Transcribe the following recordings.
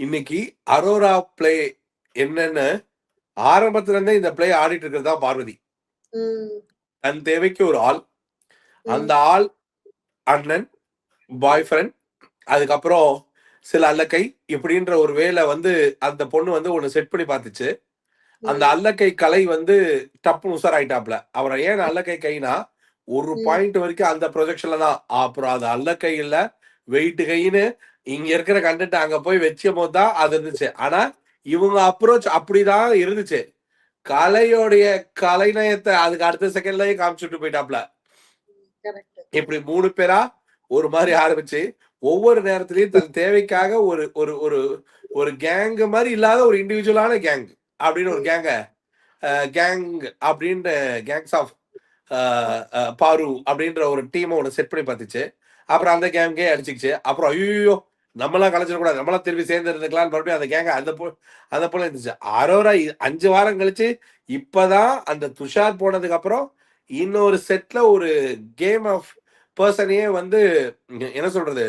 இன்னைக்கு அரோரா பிளே என்னன்னு ஆரம்பத்துல இருந்தே இந்த பிளே ஆடிட்டு இருக்கிறது தான் பார்வதி. தன் தேவைக்கு ஒரு ஆள். அந்த ஆள் அண்ணன் பாய் ஃப்ரெண்ட் அதுக்கப்புறம் சில அல்லக்கை இப்படின்ற ஒரு வேலை வந்து அந்த பொண்ணு வந்து ஒண்ணு செட் பண்ணி பார்த்துச்சு அந்த. அல்லக்கை கலை வந்து டப்பு உசார் ஆயிட்டாப்ல அவரை ஏன் அல்லக்கை கைனா ஒரு. பாயிண்ட் வரைக்கும் அந்த ப்ரொஜெக்ஷன்ல தான் அப்புறம் அது அல்லக்கை இல்ல வெயிட் கைன்னு இங்க இருக்கிற கண்டென்ட் அங்க போய் வச்ச போது தான் அது இருந்துச்சு. ஆனா இவங்க அப்ரோச் அப்படிதான் இருந்துச்சு. கலையோடைய கலைநயத்தை அதுக்கு அடுத்த செகண்ட்லயே காமிச்சுட்டு போயிட்டாப்ல. இப்படி மூணு பேரா ஒரு மாதிரி ஆரம்பிச்சு ஒவ்வொரு நேரத்திலயும் தன் தேவைக்காக ஒரு ஒரு ஒரு ஒரு கேங் மாதிரி இல்லாத ஒரு இண்டிவிஜுவலான கேங் அப்படின்னு ஒரு கேங்க கேங் அப்படின்ற கேங்ஸ் ஆஃப் பாரு அப்படின்ற ஒரு டீமை ஒன்று செட் பண்ணி பார்த்துச்சு. அப்புறம் அந்த கேங்கே அடிச்சுக்கிச்சு. அப்புறம் ஐயோ நம்மளாம் கலைச்சிடக்கூடாது நம்மளாம் திரும்பி சேர்ந்து இருந்துக்கலாம் மறுபடியும் அந்த கேங்க அந்த போ அந்த போல இருந்துச்சு. அரோரா அஞ்சு வாரம் கழிச்சு இப்பதான் அந்த துஷார் போனதுக்கு அப்புறம் இன்னொரு செட்ல ஒரு கேம் ஆஃப் பர்சனையே வந்து என்ன சொல்றது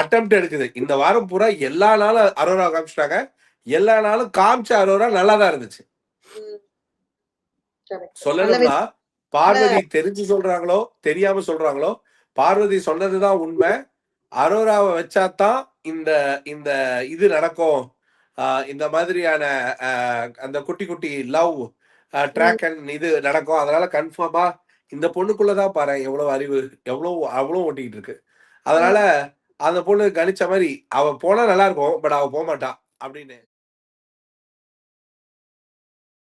அட்டம் எடுக்குது. இந்த வாரம் பூரா எல்லா நாளும் அரோரா காமிச்சிட்டாங்க. எல்லா நாளும் காமிச்ச அரோரா நல்லா தான் இருந்துச்சு. சொல்லணும்னா பார்வதி தெரிஞ்சு சொல்றாங்களோ தெரியாம சொல்றாங்களோ பார்வதி சொன்னதுதான் உண்மை. அரோராவை வச்சாதான் இந்த இந்த இது நடக்கும். இந்த மாதிரியான அந்த குட்டி குட்டி லவ் ட்ராக் அண்ட் இது நடக்கும். அதனால கன்ஃபார்மா இந்த பொண்ணுக்குள்ளதான் பாரு எவ்வளவு அறிவு எவ்வளவு அவ்வளவு ஓட்டிக்கிட்டு இருக்கு. அதனால அந்த பொண்ணு கணிச்ச மாதிரி அவ போனா நல்லா இருக்கும் பட் அவ போக மாட்டா அப்படின்னு